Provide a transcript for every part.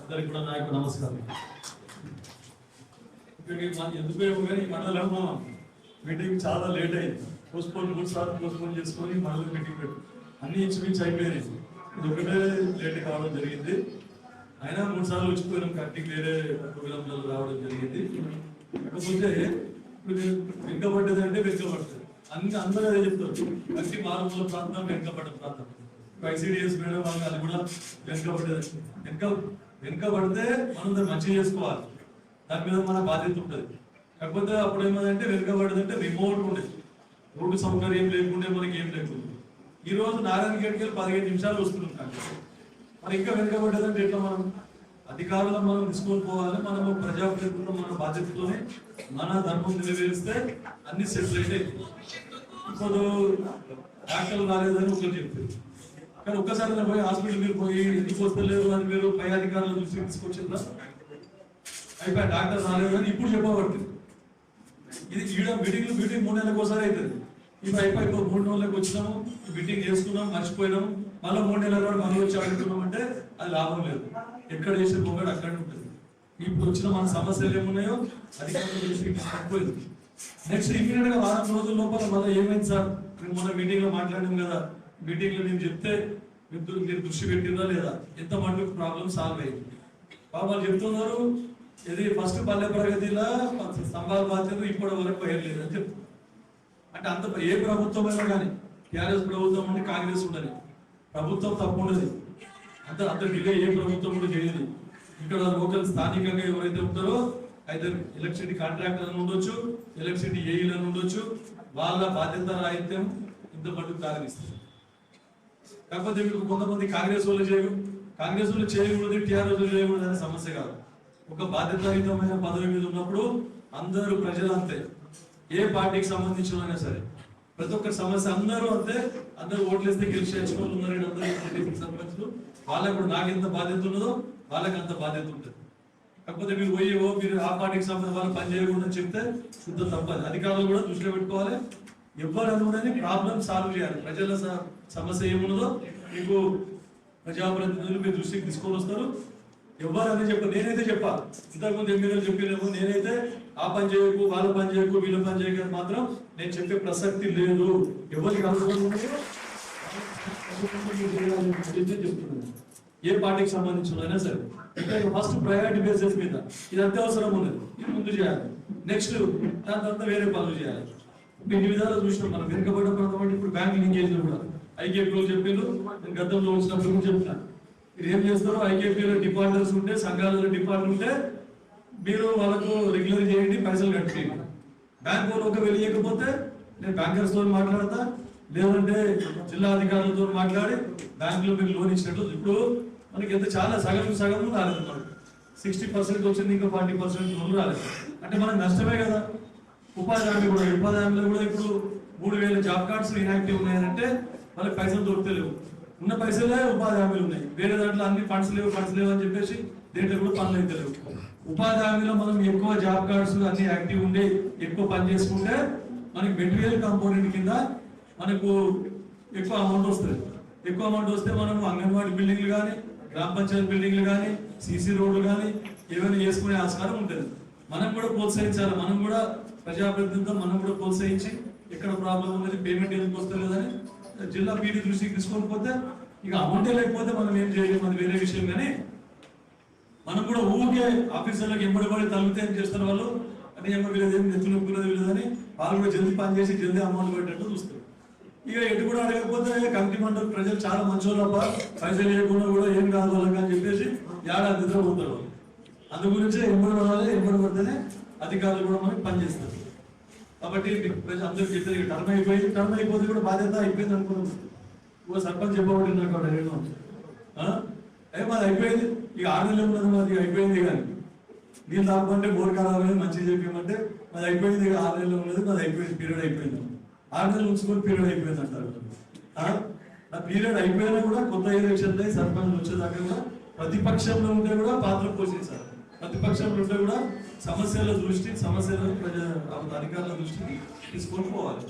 అందరికి కూడా నాయకు నమస్కారం. ఎందుకు కానీ ఈ మీటింగ్ చాలా లేట్ అయింది. పోస్ట్పోన్ మూడు సార్లు పోస్ట్పోన్ చేసుకొని మండలం మీటింగ్ పెట్టు అన్ని ఇంచుమించు అయిపోయినాయి. ఇది ఒకటే లేట్ కావడం జరిగింది. అయినా మూడు సార్లు వచ్చిపోయినాం కట్టింగ్ వేరే ప్రోగ్రాంలలో రావడం జరిగింది. కాకపోతే ఇప్పుడు వెనుకబడ్డది అంటే వెనుకబడుతుంది అన్ని అందరూ అదే చెప్తారు. కట్టి మారుమూల ప్రాంతం వెనుకబడ్డ ప్రాంతం. ఐసీడిఎస్ మేడం వాళ్ళు అది కూడా వెనుకబడ్డది. వెనుక వెనుకబడితే మనం దాన్ని మంచిగా చేసుకోవాలి. దాని మీద మన బాధ్యత ఉంటుంది. కాకపోతే అప్పుడు ఏమైందంటే వెనుకబడ్డది రిమోట్ ఉండేది రోడ్డు సౌకర్యం లేకుండే మనకి ఏం లేకుండా ఈ రోజు నారాయణ గడికి వెళ్ళి పదిహేను నిమిషాలు వస్తున్నాం మరి ఇంకా వెనుకబడ్డదంటే ఎట్లా మనం? అధికారులను మనం తీసుకొని పోవాలి మనము ప్రజాప్రతినిధులు మన బాధ్యతతోనే మన ధర్మం నెరవేరిస్తే అన్ని సెటిల్ అయితే ఇప్పుడు డాక్టర్లు రాలేదని ఒకరు చెప్తారు కానీ ఒక్కసారి పోయి హాస్పిటల్ మీరు పోయి ఎందుకు వస్తలేరు అని మీరు పై అధికారుల దృష్టికి తీసుకొచ్చిందా అయిపోయి డాక్టర్ రాలేదని ఇప్పుడు చెప్పబడుతుంది. ఇది ఈడ మీటింగ్లు మీటింగ్ మూడు నెలలకు ఒకసారి అవుతుంది. ఇప్పుడు అయిపోయి ఇప్పుడు మూడు నెలలకు వచ్చినాము మీటింగ్ చేసుకున్నాం మర్చిపోయినాము. మళ్ళీ మూడు నెలల కూడా మళ్ళీ వచ్చి అడుగుతున్నాం అంటే అది లాభం లేదు. ఎక్కడ చేసే పోగాడు అక్కడ ఉంటుంది. ఇప్పుడు వచ్చిన మన సమస్యలు ఏమున్నాయో అది తక్కువైంది నెక్స్ట్ ఇమీడియట్గా వారం రోజుల లోపల మళ్ళీ ఏమైంది సార్? మేము మన మీటింగ్లో మాట్లాడినాం కదా. మీటింగ్లో నేను చెప్తే మీరు మీరు దృష్టి పెట్టిందా లేదా? ఎంత మటుకు ప్రాబ్లం సాల్వ్ అయింది వాళ్ళు చెప్తున్నారు ఇది ఫస్ట్ పల్లె ప్రగతిలా స్తంభాల బాధ్యత ఇప్పటి వరకు వేయలేదు అని చెప్తున్నారు. అంటే అంత ఏ ప్రభుత్వం అయినా కానీ టీఆర్ఎస్ ప్రభుత్వం ఉండి కాంగ్రెస్ ఉండదు. ప్రభుత్వం తప్పు ఉండదు. అంత అంత డిలే ఏ ప్రభుత్వం కూడా చేయదు. ఇక్కడ లోకల్ స్థానికంగా ఎవరైతే ఉంటారో అయితే ఎలక్ట్రిసిటీ కాంట్రాక్టర్ అని ఉండొచ్చు ఎలక్ట్రిసిటీ ఏఈలను ఉండొచ్చు వాళ్ళ బాధ్యత రాహిత్యం ఇంత మటుకు కాగనిస్తుంది కాకపోతే మీకు కొంతమంది కాంగ్రెస్ వాళ్ళు చేయరు. కాంగ్రెస్ వాళ్ళు చేయకూడదు టీఆర్ఎస్ చేయకూడదు అనే సమస్య కాదు. ఒక బాధ్యతాయుతమైన పదవి మీద ఉన్నప్పుడు అందరూ ప్రజలు అంతే. ఏ పార్టీకి సంబంధించిన సరే. ప్రతి ఒక్క సమస్య అందరూ అంతే. అందరూ ఓట్లేస్తే గెలిచి వాళ్ళు ఉన్నారు అందరూ సర్పంచ్లు వాళ్ళకు కూడా నాకు ఎంత బాధ్యత ఉన్నదో వాళ్ళకి అంత బాధ్యత ఉంటుంది. కాకపోతే మీరు పోయేవో ఓ మీరు ఆ పార్టీకి సంబంధించిన వాళ్ళు పని చేయకుండా చెప్తే శుద్ధ తప్పదు. అధికారులు కూడా దృష్టిలో పెట్టుకోవాలి. ఎవరు అనుకునేది ప్రాబ్లం సాల్వ్ చేయాలి. ప్రజల సార్ సమస్య ఏమున్నదో మీకు ప్రజాప్రతినిధులు మీ దృష్టికి తీసుకొని వస్తారు. ఎవరు అని చెప్ప నేనైతే చెప్పా. ఇంతకుముందు ఎమ్మెల్యేలు చెప్పినేమో నేనైతే ఆ పని చేయకు వాళ్ళ పని చేయకు వీళ్ళ పని చేయక మాత్రం నేను చెప్పే ప్రసక్తి లేదు. ఎవరికి చెప్తున్నాను ఏ పార్టీకి సంబంధించిన సరే. ఫస్ట్ ప్రయారిటీ బేసిస్ మీద ఇది అత్యవసరం ఉన్నది. ఇది ముందు చేయాలి. నెక్స్ట్ దాని తర్వాత వేరే పనులు చేయాలి. ఇన్ని విధాలు చూసినాం మనం. వెనుకబడ్డ ప్రాంతం అంటే ఇప్పుడు బ్యాంక్ లింకేజ్ కూడా ఐకేపీలో చెప్పారు నేను గతంలో వచ్చినప్పుడు కూడా చెప్తాను మీరు ఏం చేస్తారు ఐకేపీలో డిపాజిటర్స్ ఉంటే సంఘాలలో డిపార్ట్మెంట్ ఉంటే మీరు వాళ్ళకు రెగ్యులర్ చేయండి పైసలు కట్టేయండి బ్యాంక్ వాళ్ళు ఒక వెళ్ళకపోతే నేను బ్యాంకర్స్తో మాట్లాడతా. లేదంటే జిల్లా అధికారులతో మాట్లాడి బ్యాంకులో మీకు లోన్ ఇచ్చినట్లు ఇప్పుడు మనకి ఎంత చాలా సగం సగం రాలేదు మనకు. సిక్స్టీ పర్సెంట్ వచ్చింది ఇంకా ఫార్టీ పర్సెంట్ లోన్ రాలేదు. అంటే మనకు నష్టమే కదా. ఉపాధి హామీ కూడా ఉపాధి హామీలో కూడా ఇప్పుడు మూడు వేల జాబ్ కార్డ్స్ ఇన్యాక్టివ్ ఉన్నాయంటే వాళ్ళకి పైసలు దొరుకుతలేవు. ఉన్న పైసలే ఉపాధి హామీలు ఉన్నాయి. వేరే దాంట్లో అన్ని ఫండ్స్ లేవు ఫండ్స్ లేవు అని చెప్పేసి దేంట్లో కూడా పనులు అయితే లేవు. ఉపాధి హామీలో మనం ఎక్కువ జాబ్ కార్డ్స్ అన్ని యాక్టివ్ ఉండే ఎక్కువ పని చేసుకుంటే మనకి మెటీరియల్ కాంపోనెంట్ కింద మనకు ఎక్కువ అమౌంట్ వస్తుంది. ఎక్కువ అమౌంట్ వస్తే మనం అంగన్వాడీ బిల్డింగ్లు కానీ గ్రామ పంచాయతీ బిల్డింగ్లు కానీ సీసీ రోడ్లు కానీ ఏమైనా చేసుకునే ఆస్కారం ఉంటుంది. మనం కూడా ప్రోత్సహించాలి. మనం కూడా ప్రజాప్రతినిధితో మనం కూడా ప్రోత్సహించి ఎక్కడ ప్రాబ్లం ఉన్నది పేమెంట్ ఎందుకు వస్తలేదని జిల్లా పీడి దృష్టికి తీసుకొని పోతే ఇక అమౌంటే లేకపోతే మనం ఏం చేయలేము అది వేరే విషయం. కానీ మనం కూడా ఊరికే ఆఫీసర్లకు ఎంబడి పడి తగ్గితే ఏం చేస్తారు వాళ్ళు? అని ఏమో వీళ్ళది ఏం నెత్తులు నొప్పులేదు వీళ్ళదని వాళ్ళు కూడా జల్దీ పని చేసి జల్దీ అమౌంట్ పెట్టినట్టు చూస్తారు. ఇక ఎటు కూడా అడగకపోతే కమిటీ మండలి ప్రజలు చాలా మంచోళ్ళప్ప పైసలు లేకుండా కూడా ఏం కాదు వాళ్ళకి అని చెప్పేసి ఏడాది నిద్ర పోతారు వాళ్ళు. అందు గురించి ఎంబడి పడాలి ఎంబడి పడితేనే అధికారులు కూడా మనకి పనిచేస్తారు కాబట్టి మీకు ప్రజలు టర్మ్ అయిపోయింది టర్మ్ అయిపోతే కూడా బాధ్యత అయిపోయింది అనుకున్నాం. ఓ సర్పంచ్ చెప్పబడి నాకు నేను ఏమో. ఏ మాది అయిపోయింది. ఇక ఆరు నెలలు ఉన్నది మాది అయిపోయింది కానీ నీళ్ళు తాగమంటే బోర్ కావాలి మంచిగా చెప్పమంటే మాది అయిపోయింది ఇక ఆరు నెలలు ఉన్నది మాది అయిపోయింది పీరియడ్ అయిపోయింది. ఆరు నెలలు ఉంచుకొని పీరియడ్ అయిపోయింది అంటారు. ఆ? పీరియడ్ అయిపోయినా కూడా కొత్త ఎలక్షన్ సర్పంచ్ వచ్చేదాకా కూడా ప్రతిపక్షంలో ఉంటే కూడా పాత్ర పోషించారు ప్రతిపక్షంలో ఉంటే కూడా సమస్యల దృష్టి సమస్యలను ప్రజా అధికారుల దృష్టికి తీసుకొని పోవాలి.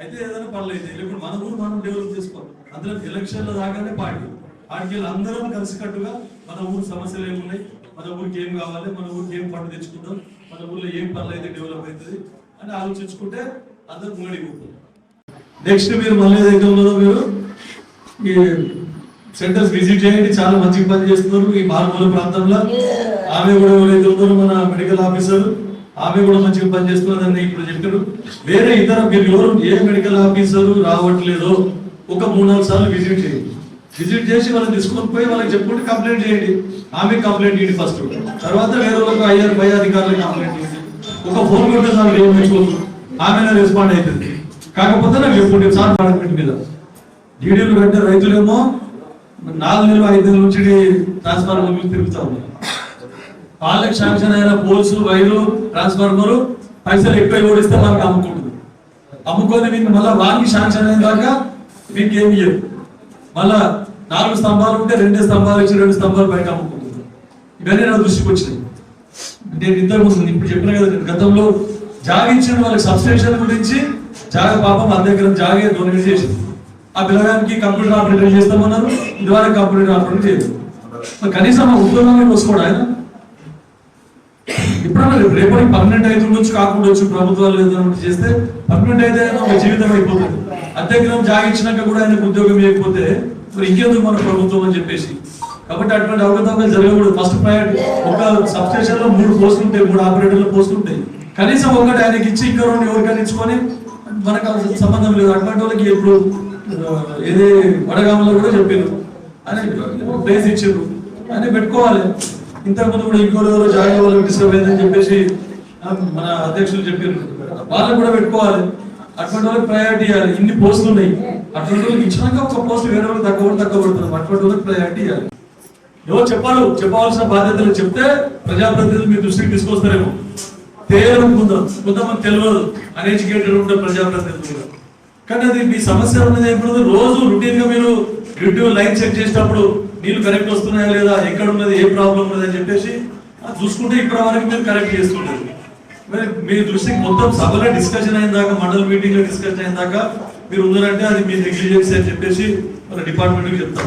అయితే ఏదైనా పర్లేదు ఇప్పుడు మన ఊరు మనం డెవలప్ చేసుకోవాలి. అందులో ఎలక్షన్ల దాకానే పార్టీ. ఆడికి అందరం కలిసికట్టుగా మన ఊరు సమస్యలు ఏమున్నాయి మన ఊరికి ఏం కావాలి మన ఊరికి ఏం పంట తెచ్చుకుందాం మన ఊర్లో ఏం పనులు అయితే డెవలప్ అవుతుంది అని ఆలోచించుకుంటే అందరూ ముంగడికి నెక్స్ట్ మీరు మళ్ళీ ఏదైతే ఉన్నదో మీరు ఈ సెంటర్స్ విజిట్ చేయండి చాలా మంచి పని చేస్తున్నారు ఈ మారుమూల ప్రాంతంలో. ఆమె కూడా ఎవరైతే మన మెడికల్ ఆఫీసర్ ఆమె కూడా మంచిగా పనిచేస్తున్నదని ఇప్పుడు చెప్పారు వేరే ఇతర మీరు ఎవరు ఏ మెడికల్ ఆఫీసర్ రావట్లేదో ఒక మూడు నాలుగు సార్లు విజిట్ చేయండి. విజిట్ చేసి వాళ్ళని తీసుకొని పోయి వాళ్ళకి చెప్పుకుంటే కంప్లైంట్ చేయండి. ఆమె కంప్లైంట్ చేయండి ఫస్ట్ తర్వాత వేరే వాళ్ళకి ఐఆర్ పై అధికారులకు కంప్లైంట్ చేయండి. ఒక ఫోన్ కొట్టే సార్ ఏం ఆమె రెస్పాండ్ అవుతుంది కాకపోతే నాకు చెప్పుకుంటే సార్ మేనేజ్మెంట్ మీద. డీడీలు కంటే రైతులేమో నాలుగు నెలలు ఐదు నెలల నుంచి ట్రాన్స్ఫార్మర్ తిరుగుతా ఉన్నారు. వాళ్ళకి శాంక్షన్ అయిన పోల్స్ వైర్లు ట్రాన్స్ఫార్మర్ పైసలు ఎక్కువ ఓడిస్తే మనకు అమ్ముకుంటుంది. అమ్ముకొని మీకు మళ్ళీ వానికి శాంక్షన్ అయిన దాకా మీకు ఏమి ఇయ్యరు మళ్ళా నాలుగు స్తంభాలు ఉంటే రెండు స్తంభాలు ఇచ్చి రెండు స్తంభాలు బయట అమ్ముకుంటుంది. ఇవన్నీ నా దృష్టికి వచ్చినాయి. నేను ఇద్దరు ముందు ఇప్పుడు చెప్పిన కదా నేను గతంలో జాగ ఇచ్చిన వాళ్ళకి సబ్స్టేషన్ గురించి జాగ పాపం మన దగ్గర జాగే డొనేట్ చేసింది. ఆ పిల్లగానికి కంప్యూటర్ ఆపరేటర్ చేస్తామన్నారు ఇదివరకు కంప్యూటర్ ఆపరేటర్ చేయదు కనీసం ఆ ఉద్యోగాన్ని వసుకోడు ఆయన? ఇప్పుడు రేపు పర్మనెంట్ అయితే ఉండొచ్చు కాకుండా వచ్చు ప్రభుత్వాలు ఏదైనా చేస్తే పర్మనెంట్ అయితే ఆయన ఒక జీవితం అయిపోతుంది. అద్దెగ్రహం జాగించినాక కూడా ఆయనకు ఉద్యోగం ఇవ్వకపోతే మరి ఇంకెందుకు మన ప్రభుత్వం అని చెప్పేసి. కాబట్టి అటువంటి అవగతవకలు జరగకూడదు. ఫస్ట్ ప్రయారిటీ ఒక సబ్ స్టేషన్లో మూడు పోస్టులు ఉంటాయి మూడు ఆపరేటర్లు పోస్టులు ఉంటాయి. కనీసం ఒకటి ఆయనకి ఇచ్చి ఇంకా రెండు ఎవరికైనా ఇచ్చుకొని మనకు సంబంధం లేదు. అటువంటి వాళ్ళకి ఇప్పుడు ఏదే వడగామలో కూడా చెప్పారు అని ప్లేస్ ఇచ్చారు అని పెట్టుకోవాలి. ఇంతకుముందు కూడా ఇంకో ఎవరో జాయిన్ అవ్వాలి డిస్టర్బ్ చెప్పేసి మన అధ్యక్షులు చెప్పారు. వాళ్ళని కూడా పెట్టుకోవాలి. అటువంటి వాళ్ళకి ప్రయారిటీ ఇవ్వాలి. ఇన్ని పోస్టులు ఉన్నాయి. అటువంటి వాళ్ళకి ఇచ్చినాక ఒక పోస్ట్ వేరే వాళ్ళకి తక్కువ తక్కువ పడుతున్నాం అటువంటి వాళ్ళకి ప్రయారిటీ ఇవ్వాలి. ఎవరు చెప్పాలి చెప్పవలసిన బాధ్యతలు చెప్తే ప్రజాప్రతినిధులు మీ దృష్టికి తీసుకొస్తారేమో. తేలనుకుందాం కొంతమంది తెలియదు. అన్ఎడ్యుకేటెడ్ ఉండే ప్రజాప్రతినిధులు కానీ అది మీ సమస్య ఉన్నది ఎప్పుడు రోజు రొటీన్గా మీరు గ్రిడ్ లైన్ చెక్ చేసేటప్పుడు నీళ్ళు కరెక్ట్ వస్తున్నాయా లేదా ఎక్కడ ఉన్నది ఏ ప్రాబ్లం ఉన్నది అని చెప్పేసి చూసుకుంటే ఇక్కడ వరకు మీరు కరెక్ట్ చేస్తుంటారు మరి మీ దృష్టికి మొత్తం సభలో డిస్కషన్ అయిన దాకా మండల మీటింగ్లో డిస్కషన్ అయిన దాకా మీరు ఉన్నారంటే అది మీ నెగ్లిజెన్స్ అని చెప్పేసి వాళ్ళ డిపార్ట్మెంట్కి చెప్తా.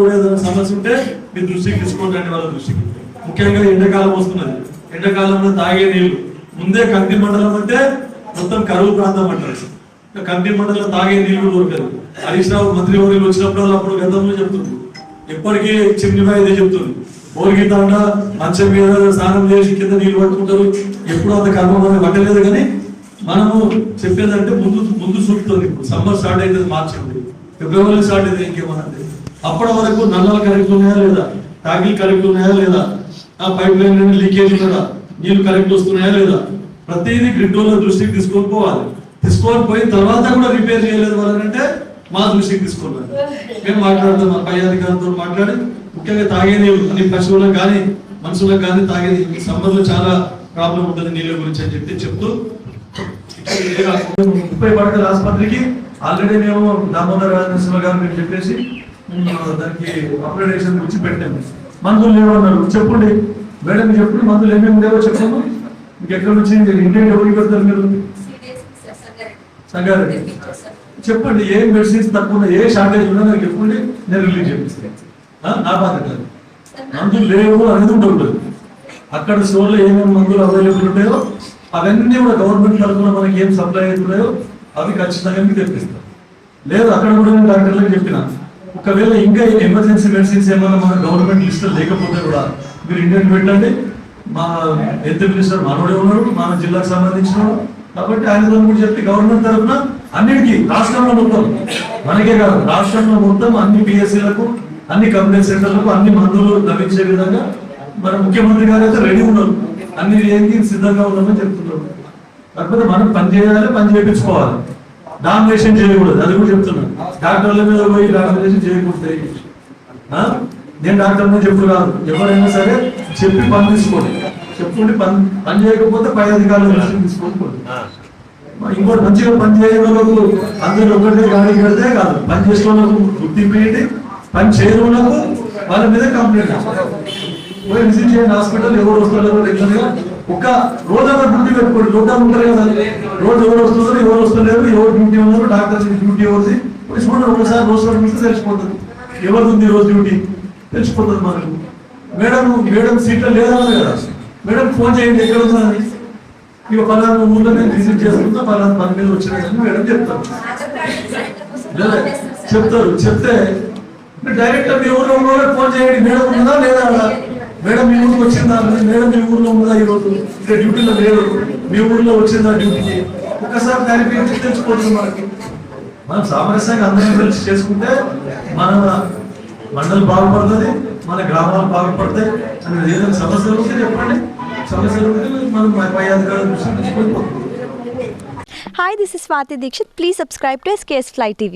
కూడా ఏదైనా సమస్య ఉంటే మీ దృష్టికి తీసుకోండి వాళ్ళ దృష్టికి. ముఖ్యంగా ఎండాకాలం వస్తున్నది. ఎండాకాలంలో తాగే నీళ్ళు. ముందే కంటి మండలం అంటే మొత్తం కరువు ప్రాంతం అంటారు. కంది కంటి మండలం తాగే నీళ్ళు దొరకదు. హరీష్ రావు మంత్రి వర్యులు వచ్చినప్పుడు అప్పుడు గతంలో చెప్తుంది ఎప్పటికీ చిమ్నిపై ఇదే చెప్తుంది. ఓరికి తండ మంచం మీద స్నానం చేసి కింద నీళ్ళు పట్టుకుంటారు. ఎప్పుడు అంత కర్మ మనం పట్టలేదు కానీ మనము చెప్పేదంటే ముందు ముందు చూపుతుంది. సమ్మర్ స్టార్ట్ అవుతుంది మార్చి ఫిబ్రవరి స్టార్ట్ అయితే ఇంకేమన్నది అప్పటి వరకు నల్లల కరెక్ట్ ఉన్నాయా లేదా? టాగిల్ కరెక్ట్ ఉన్నాయా లేదా? ఆ పైప్ లైన్ నుండి లీకేజ్ ఉన్నదా నీళ్ళు కరెక్ట్ వస్తున్నాయా లేదా? ప్రతిదీ గ్రిడ్ వాళ్ళ దృష్టికి తీసుకొని పోవాలి. తీసుకొని పోయిన తర్వాత కూడా రిపేర్ చేయలేదు వాళ్ళంటే మా దృష్టికి తీసుకోవాలి మేము మాట్లాడతాం మా పై అధికారులతో మాట్లాడి ముఖ్యంగా తాగే నీళ్ళు అన్ని పశువులకు కానీ మనుషులకు కానీ తాగేది ఈ సమ్మర్లో చాలా ప్రాబ్లం ఉంటుంది నీళ్ళ గురించి అని చెప్పి చెప్తూ ముప్పై పడకల ఆసుపత్రికి ఆల్రెడీ మేము దామోదర్ రాజేశ్వర గారు మీరు చెప్పేసి దానికి అప్గ్రేడేషన్ గురించి పెట్టాము. మందులు లేవన్నారు. చెప్పండి. మేడం చెప్పండి మందులు ఏమేమి లేవో చెప్పండి. మీకు ఎక్కడ నుంచి ఇండియన్ ఎవరికి పెడతారు మీరు? సంగారెడ్డి చెప్పండి ఏ మెడిసిన్స్ తక్కువ ఏ షార్టేజ్ ఉన్నా నాకు చెప్పండి నేను రిలీజ్ చేపిస్తాను ఆ, నా బాధ్యత అది. మందులు లేవు అనేది ఉండదు. అక్కడ స్టోర్లో ఏమేమి మందులు అవైలబుల్ ఉంటాయో అవన్నీ కూడా గవర్నమెంట్ తరఫున మనకి ఏం సప్లై అవుతున్నాయో అవి ఖచ్చితంగా మీకు తెప్పిస్తాం. లేదు అక్కడ కూడా నేను డాక్టర్లకు చెప్పిన. ఒకవేళ ఇంకా ఎమర్జెన్సీ మెడిసిన్స్ ఏమైనా మన గవర్నమెంట్ లిస్ట్ లేకపోతే కూడా మీరు ఇండియన్ పెట్టండి. మా హెల్త్ మినిస్టర్ మనోడే ఉన్నాడు మన జిల్లాకు సంబంధించిన కాబట్టి ఆయన కూడా చెప్పి గవర్నమెంట్ తరఫున అన్నిటికీ రాష్ట్రంలో మొత్తం. మనకే కాదు రాష్ట్రంలో మొత్తం అన్ని పిఎస్సీలకు అన్ని కంప్లైంట్ సెంటర్లకు అన్ని మందులు లభించే విధంగా మన ముఖ్యమంత్రి గారు అయితే రెడీ ఉన్నారు. అన్ని ఏంటి? సిద్ధంగా ఉన్నామని చెప్తున్నారు. కాకపోతే మనం పని చేయాలి పని చేయించుకోవాలి. డామినేషన్ చేయకూడదు అది కూడా చెప్తున్నాను డాక్టర్ల మీద పోయి డామినేషన్ చేయకూడదు? నేను డాక్టర్ మీద చెప్పుడు కాదు. ఎవరైనా సరే చెప్పి పని తీసుకోండి. చెప్పుకుంటే పని పని చేయకపోతే పై అధికారుల తీసుకొని పోండి. ఇంకోటి మంచిగా పని వాళ్ళకు అందరూ ఒకటే గాడి కడితే కాదు. పని చేసే గుర్తింపు ఏంటి పని చేయని వాళ్ళ మీద కంప్లైంట్ పోయి విజిట్ చేయండి హాస్పిటల్ ఎవరు వస్తున్నారో రెగ్యులర్ ఒక రోజంతా డ్యూటీ పెట్టుకోండి. రోడ్డు ఉంటారు కదా. రోజు ఎవరు వస్తున్నారు ఎవరు వస్తలేరు ఎవరు డ్యూటీ ఉన్నారు డాక్టర్ డ్యూటీ ఎవరిది? పోయి చూడండి ఒకసారి రోజు చూస్తే తెలిసిపోతుంది. ఎవరిది ఉంది రోజు డ్యూటీ తెలిసిపోతుంది మనకు. మేడం మేడం సీట్లో లేదన్నారు కదా. మేడం ఫోన్ చేయండి ఎక్కడ ఉందని ఇక పలానా ఊళ్ళో నేను విజిట్ చేసుకుంటా పలానా పని మీద వచ్చిన మేడం చెప్తారు. లేదా చెప్తారు. చెప్తే డైరెక్ట్ మీ ఊర్లో ఉన్న ఫోన్ చేయండి. మేడం ఉందా లేదా? అలా? మేడం మీ ఊరికి వచ్చిందా? మేడం మీ ఊర్లో ఉందా ఈరోజు? ఇక్కడ డ్యూటీలో లేదు. మీ ఊర్లో వచ్చిందా డ్యూటీకి? ఒక్కసారి క్లారిఫికేషన్ తెలిసిపోతుంది మనకి. మనం సామరస్యంగా అందరం కలిసి చేసుకుంటే మన మండలం బాగుపడుతుంది మన గ్రామాలు బాగుపడతాయి అనేది ఏదైనా సమస్యలు ఉంటే చెప్పండి. సమస్యలు ఉంటే మనం పై అధికారుల దృష్టికి తీసుకొని పోతాం Hi, this is Swati Dikshit. Please subscribe to SKS Fly TV.